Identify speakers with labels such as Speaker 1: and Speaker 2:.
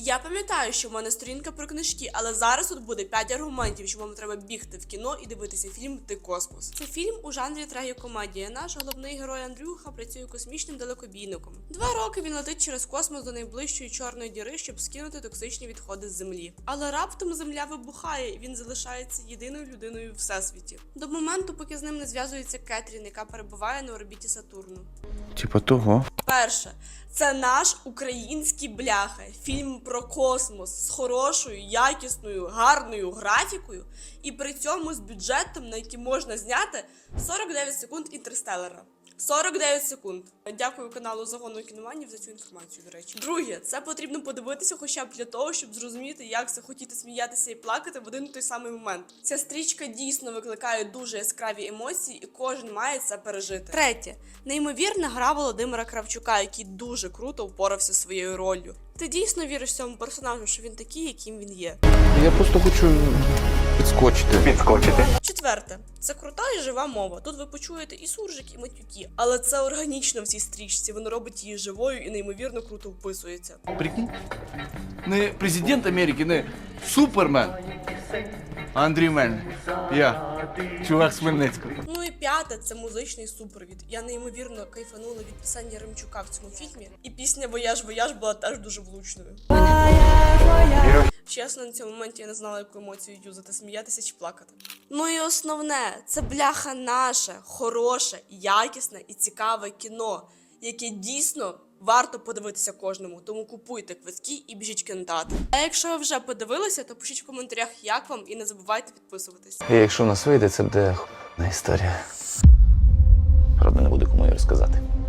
Speaker 1: Я пам'ятаю, що в мене сторінка про книжки, але зараз тут буде 5 аргументів, чому вам треба бігти в кіно і дивитися фільм Ти космос. Це фільм у жанрі трагікомедія. Наш головний герой Андрюха працює космічним далекобійником. Два роки він летить через космос до найближчої чорної діри, щоб скинути токсичні відходи з землі. Але раптом земля вибухає, і він залишається єдиною людиною в всесвіті. До моменту, поки з ним не зв'язується Кетрін, яка перебуває на орбіті Сатурну.
Speaker 2: Типа того.
Speaker 1: Перше, це наш український бляха, фільм про космос з хорошою, якісною, гарною графікою, і при цьому з бюджетом, на який можна зняти 49 секунд інтерстелера. 49 секунд. Дякую каналу Загону кіноманів за цю інформацію. До речі, друге, це потрібно подивитися, хоча б для того, щоб зрозуміти, як це хотіти сміятися і плакати в один той самий момент. Ця стрічка дійсно викликає дуже яскраві емоції, і кожен має це пережити. Третє, неймовірна гра Володимира Кравчука, який дуже круто впорався своєю роллю. Ти дійсно віриш цьому персонажу, що він такий, яким він є.
Speaker 2: Я просто хочу підскочити.
Speaker 3: Підскочити.
Speaker 1: Четверте, це крута і жива мова. Тут ви почуєте і суржик, і матюки, але це органічно в цій стрічці. Воно робить її живою і неймовірно круто вписується.
Speaker 4: Прикинь? Не президент Америки, не Супермен. Андрій Мельник. Я. Чувак з Хмельницького.
Speaker 1: Ну і п'яте це музичний супровід. Я неймовірно кайфанула від писання Римчука в цьому фільмі. І пісня Вояж Вояж була теж дуже влучною. Чесно, на цьому моменті я не знала, яку емоцію юзати, сміятися чи плакати. Ну і основне, це бляха наше, хороше, якісне і цікаве кіно, яке дійсно варто подивитися кожному. Тому купуйте квитки і біжіть в кінотеатр. А якщо ви вже подивилися, то пишіть в коментарях, як вам, і не забувайте підписуватись.
Speaker 2: І якщо у нас вийде, це буде на історія. Правда, не буде кому її розказати.